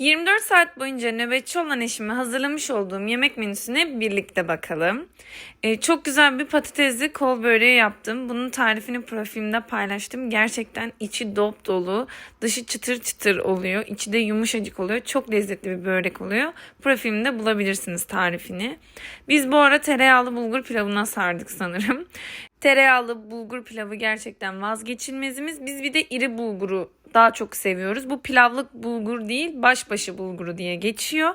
24 saat boyunca nöbetçi olan eşime hazırlamış olduğum yemek menüsüne birlikte bakalım. Ee, çok güzel bir patatesli kol böreği yaptım. Bunun tarifini profilimde paylaştım. Gerçekten içi dop dolu, dışı çıtır çıtır oluyor. içi de yumuşacık oluyor. Çok lezzetli bir börek oluyor. Profilimde bulabilirsiniz tarifini. Biz bu ara tereyağlı bulgur pilavına sardık sanırım. Tereyağlı bulgur pilavı gerçekten vazgeçilmezimiz. Biz bir de iri bulguru daha çok seviyoruz. Bu pilavlık bulgur değil, başbaşı bulguru diye geçiyor.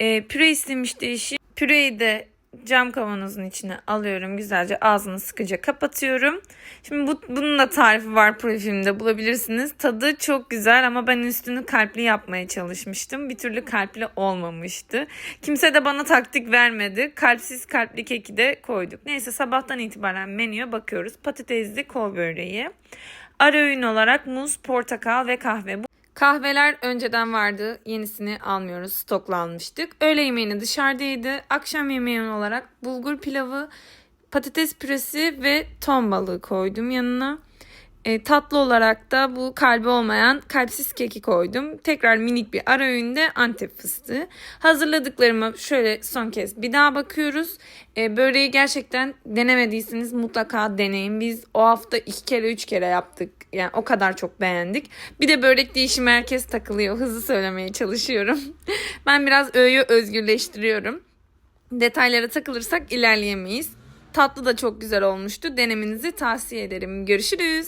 Ee, püre istemişti eşim. Püreyi de cam kavanozun içine alıyorum. Güzelce ağzını sıkıca kapatıyorum. Şimdi bu, bunun da tarifi var profilimde bulabilirsiniz. Tadı çok güzel ama ben üstünü kalpli yapmaya çalışmıştım. Bir türlü kalpli olmamıştı. Kimse de bana taktik vermedi. Kalpsiz kalpli keki de koyduk. Neyse sabahtan itibaren menüye bakıyoruz. Patatesli kol böreği. Ara öğün olarak muz, portakal ve kahve. Kahveler önceden vardı. Yenisini almıyoruz. Stoklanmıştık. Öğle yemeğini dışarıdaydı. Akşam yemeği olarak bulgur pilavı, patates püresi ve ton balığı koydum yanına. E, tatlı olarak da bu kalbi olmayan kalpsiz keki koydum. Tekrar minik bir ara öğünde antep fıstığı. Hazırladıklarıma şöyle son kez bir daha bakıyoruz. E, böreği gerçekten denemediyseniz mutlaka deneyin. Biz o hafta iki kere üç kere yaptık. Yani o kadar çok beğendik. Bir de börek değişimi herkes takılıyor. Hızlı söylemeye çalışıyorum. ben biraz öğüyü özgürleştiriyorum. Detaylara takılırsak ilerleyemeyiz. Tatlı da çok güzel olmuştu. Denemenizi tavsiye ederim. Görüşürüz.